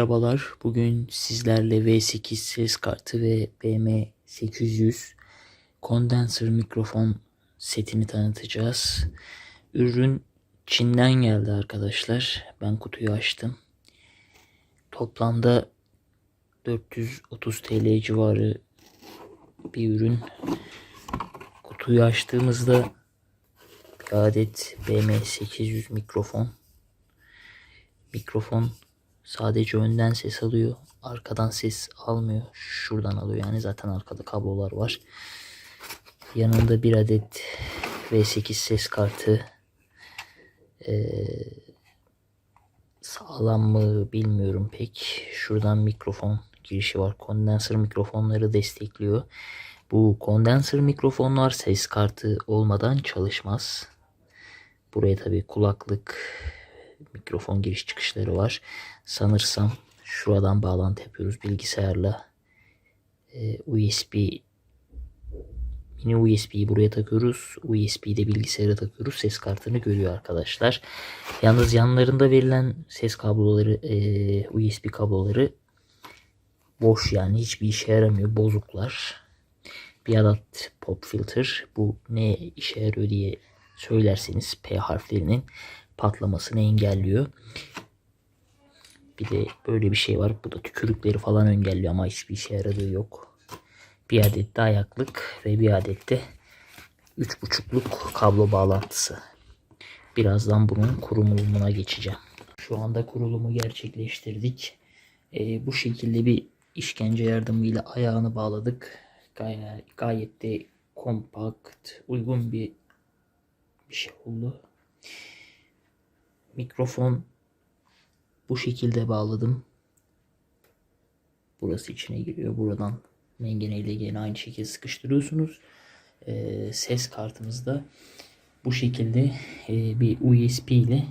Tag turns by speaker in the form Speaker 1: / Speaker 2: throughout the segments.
Speaker 1: Merhabalar. Bugün sizlerle V8 ses kartı ve BM800 kondenser mikrofon setini tanıtacağız. Ürün Çin'den geldi arkadaşlar. Ben kutuyu açtım. Toplamda 430 TL civarı bir ürün. Kutuyu açtığımızda bir adet BM800 mikrofon. Mikrofon sadece önden ses alıyor. Arkadan ses almıyor. Şuradan alıyor. Yani zaten arkada kablolar var. Yanında bir adet V8 ses kartı. Ee, sağlam mı bilmiyorum pek. Şuradan mikrofon girişi var. Kondenser mikrofonları destekliyor. Bu kondenser mikrofonlar ses kartı olmadan çalışmaz. Buraya tabii kulaklık, mikrofon giriş çıkışları var. Sanırsam şuradan bağlantı yapıyoruz bilgisayarla. Ee, USB mini USB'yi buraya takıyoruz. USB'yi de bilgisayara takıyoruz. Ses kartını görüyor arkadaşlar. Yalnız yanlarında verilen ses kabloları, e, USB kabloları boş yani hiçbir işe yaramıyor. Bozuklar. Bir adet pop filter. Bu ne işe yarıyor diye söylerseniz P harflerinin patlamasını engelliyor. Bir de böyle bir şey var. Bu da tükürükleri falan engelliyor ama hiçbir işe yaradığı yok. Bir adet de ayaklık ve bir adet de 3.5'luk kablo bağlantısı. Birazdan bunun kurulumuna geçeceğim. Şu anda kurulumu gerçekleştirdik. Ee, bu şekilde bir işkence yardımıyla ayağını bağladık. Gay gayet de kompakt, uygun bir bir şey oldu. Mikrofon bu şekilde bağladım. Burası içine giriyor. Buradan mengeneyle gene aynı şekilde sıkıştırıyorsunuz. Ee, ses kartımızda bu şekilde e, bir USB ile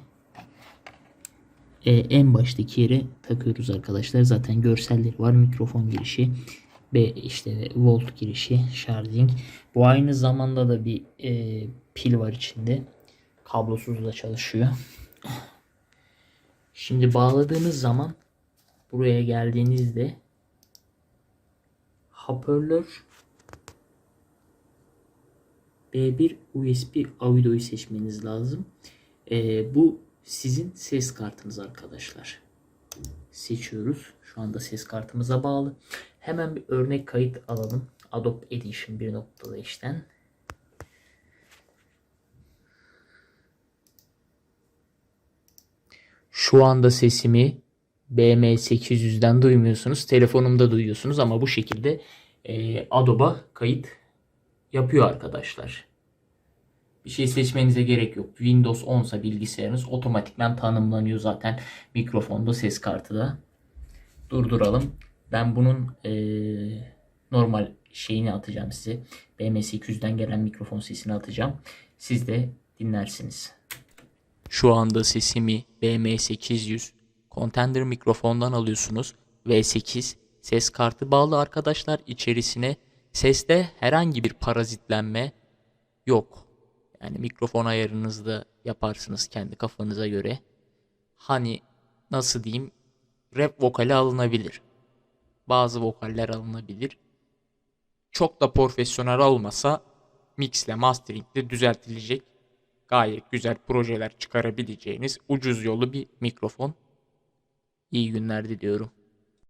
Speaker 1: e, en baştaki yere takıyoruz arkadaşlar. Zaten görselleri var. Mikrofon girişi ve işte volt girişi, şarjing. Bu aynı zamanda da bir e, pil var içinde. Kablosuz da çalışıyor. Şimdi bağladığınız zaman buraya geldiğinizde hoparlör B1 USB audio'yu seçmeniz lazım. Ee, bu sizin ses kartınız arkadaşlar. Seçiyoruz. Şu anda ses kartımıza bağlı. Hemen bir örnek kayıt alalım. Adobe Edition 1.5'ten. Şu anda sesimi BM800'den duymuyorsunuz. Telefonumda duyuyorsunuz ama bu şekilde e, Adobe kayıt yapıyor arkadaşlar. Bir şey seçmenize gerek yok. Windows 10 ise bilgisayarınız otomatikman tanımlanıyor zaten mikrofonda ses kartı da. Durduralım. Ben bunun e, normal şeyini atacağım size. BM800'den gelen mikrofon sesini atacağım. Siz de dinlersiniz. Şu anda sesimi BM800 Contender mikrofondan alıyorsunuz. V8 ses kartı bağlı arkadaşlar içerisine. Seste herhangi bir parazitlenme yok. Yani mikrofon ayarınızda yaparsınız kendi kafanıza göre. Hani nasıl diyeyim rap vokali alınabilir. Bazı vokaller alınabilir. Çok da profesyonel olmasa mixle masteringle düzeltilecek gayet güzel projeler çıkarabileceğiniz ucuz yolu bir mikrofon. İyi günler diliyorum.